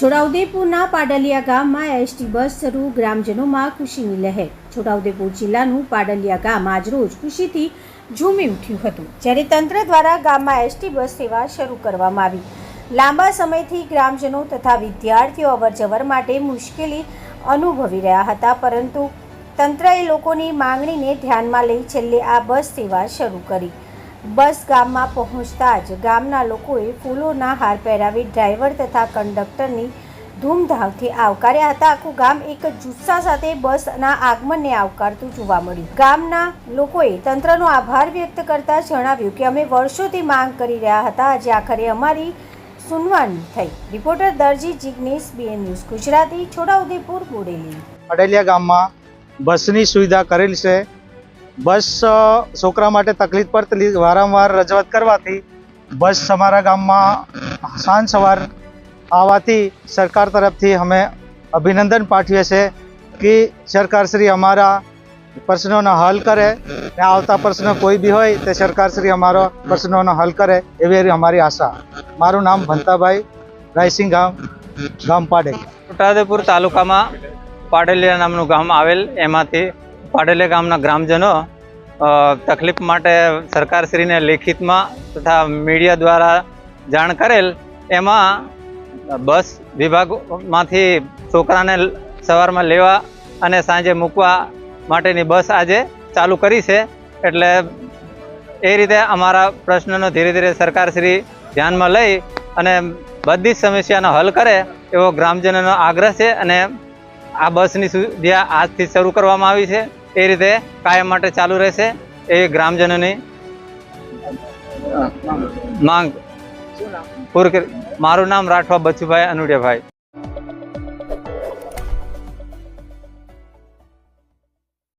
છોટાઉદેપુરના પાડલિયા ગામમાં ST bus શરૂ, ગ્રામજનોમાં ખુશીની લહેર છોટાઉદેપુર જિલ્લાનું પાડલિયા ગામ આજરોજ ખુશીથી ઝૂમી ઉઠ્યું હતું, જ્યારે તંત્ર દ્વારા ગામમાં એસટી બસ સેવા શરૂ કરવામાં આવી. લાંબા સમયથી ગ્રામજનો તથા વિદ્યાર્થીઓ અવરજવર માટે મુશ્કેલી અનુભવી રહ્યા હતા, પરંતુ તંત્રએ લોકોની માંગણીને ધ્યાનમાં લઈ છેલ્લે આ બસ સેવા શરૂ કરી. બસ ગામમાં પહોંચતા જ ગામના લોકોએ ફૂલોના હાર પહેરાવી ડ્રાઈવર તથા કંડક્ટરની ધૂમધામથી આવકાર્યા હતા. આખું ગામ એક જુસ્સા સાથે બસના આગમનને આવકારતું જોવા મળ્યું. ગામના લોકોએ તંત્રનો આભાર વ્યક્ત કરતા જણાવ્યું કે અમે વર્ષોથી માંગ કરી રહ્યા હતા. આજે આખરે અમારી સુનવાણી થઈ. Reporter Darji Jignesh, BN news Gujarati, Chhota Udepur, Bodeli. Adeliya ગામમાં બસની સુવિધા કરેલ છે. બસ છોકરા માટે તકલીફ પડતી વારંવાર રજૂઆત કરવાથી બસ અમારા ગામમાં સાંજ સવાર આવવાથી સરકાર તરફથી અમે અભિનંદન પાઠવીએ છીએ કે સરકારશ્રી અમારા પ્રશ્નોનો હલ કરે ને આવતા પ્રશ્નો કોઈ બી હોય તે સરકારશ્રી અમારો પ્રશ્નોનો હલ કરે એવી અમારી આશા. મારું નામ ભંતાભાઈ રાયસિંગ ગામ ગામ પાડે છોટાદેપુર તાલુકામાં પાડેલિયા નામનું ગામ આવેલ. એમાંથી પાડલિયા ગામના ગ્રામજનો તકલીફ માટે સરકારશ્રીને લેખિતમાં તથા મીડિયા દ્વારા જાણ કરેલ, એમાં બસ વિભાગમાંથી છોકરાને સવારમાં લેવા અને સાંજે મૂકવા માટેની બસ આજે ચાલુ કરી છે. એટલે એ રીતે અમારા પ્રશ્નનો ધીરે ધીરે સરકારશ્રી ધ્યાનમાં લઈ અને બધી જ સમસ્યાનો હલ કરે એવો ગ્રામજનોનો આગ્રહ છે અને આ બસની સુવિધા આજથી શરૂ કરવામાં આવી છે. એ રીતે કાયમ માટે ચાલુ રહેશે એ ગ્રામજનોની માંગ. પૂર મારું નામ રાઠવા બચુભાઈ અનુડિયાભાઈ.